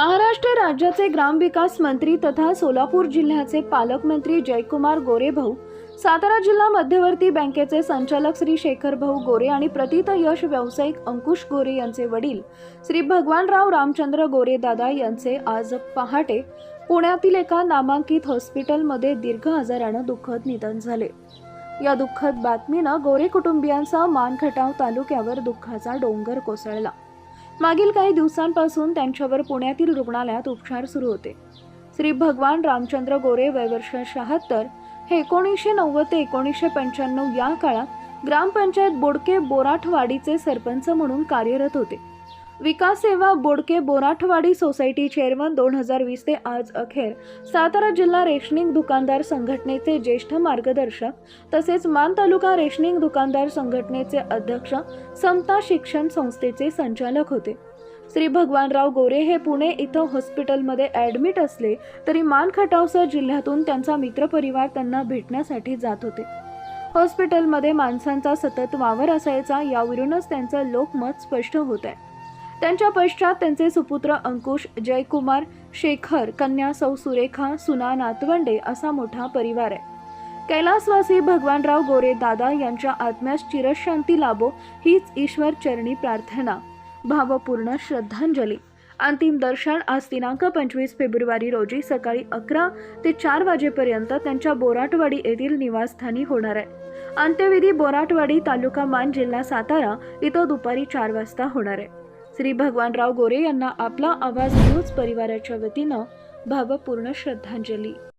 महाराष्ट्र राज्याचे ग्रामविकास मंत्री तथा सोलापूर जिल्ह्याचे पालकमंत्री जयकुमार गोरेभाऊ सातारा जिल्हा मध्यवर्ती बँकेचे संचालक श्री शेखर भाऊ गोरे आणि प्रतीत यश व्यावसायिक अंकुश गोरे यांचे वडील श्री भगवानराव रामचंद्र गोरे दादा यांचे आज पहाटे पुण्यातील एका नामांकित हॉस्पिटलमध्ये दीर्घ आजारानं दुःखद निधन झाले. या दुःखद बातमीनं गोरे कुटुंबियांचा मानखटाव तालुक्यावर दुःखाचा डोंगर कोसळला. मागील काही दिवसांपासून त्यांच्यावर पुण्यातील रुग्णालयात उपचार सुरू होते. श्री भगवान रामचंद्र गोरे वयवर्ष शहात्तर हे एकोणीसशे नव्वद ते एकोणीसशे पंच्याण्णव या काळात ग्रामपंचायत बोडके बोराठवाडीचे सरपंच म्हणून कार्यरत होते. विकास सेवा बोडके बोराठवाडी सोसायटी चेअरमन दोन हजार वीस ते आज अखेर. सातारा जिल्हा रेशनिंग दुकानदार संघटनेचे ज्येष्ठ मार्गदर्शक तसेच मान तालुका रेशनिंग दुकानदार संघटनेचे अध्यक्ष समता शिक्षण संस्थेचे संचालक होते. श्री भगवानराव गोरे हे पुणे इथं हॉस्पिटलमध्ये ॲडमिट असले तरी मानखटावसह जिल्ह्यातून त्यांचा मित्रपरिवार त्यांना भेटण्यासाठी जात होते. हॉस्पिटलमध्ये माणसांचा सतत वावर असायचा यावरूनच त्यांचं लोकमत स्पष्ट होत आहे त्यांच्या पश्चात त्यांचे सुपुत्र अंकुश जयकुमार शेखर कन्या सौ सुरेखा सुना नातवंडे असा मोठा परिवार आहे. कैलासवासी भगवानराव गोरे दादा यांच्या आत्म्यास चिरशांती लाभो हीच ईश्वर चरणी प्रार्थना. भावपूर्ण श्रद्धांजली. अंतिम दर्शन आज दिनांक पंचवीस फेब्रुवारी रोजी सकाळी अकरा ते चार वाजेपर्यंत त्यांच्या बोराटवाडी येथील निवासस्थानी होणार आहे. अंत्यविधी बोराटवाडी तालुका मान जिल्हा सातारा इथं दुपारी चार वाजता होणार आहे. श्री भगवानराव गोरे यांना आपला आवाज न्यूज परिवाराच्या वतीनं भावपूर्ण श्रद्धांजली.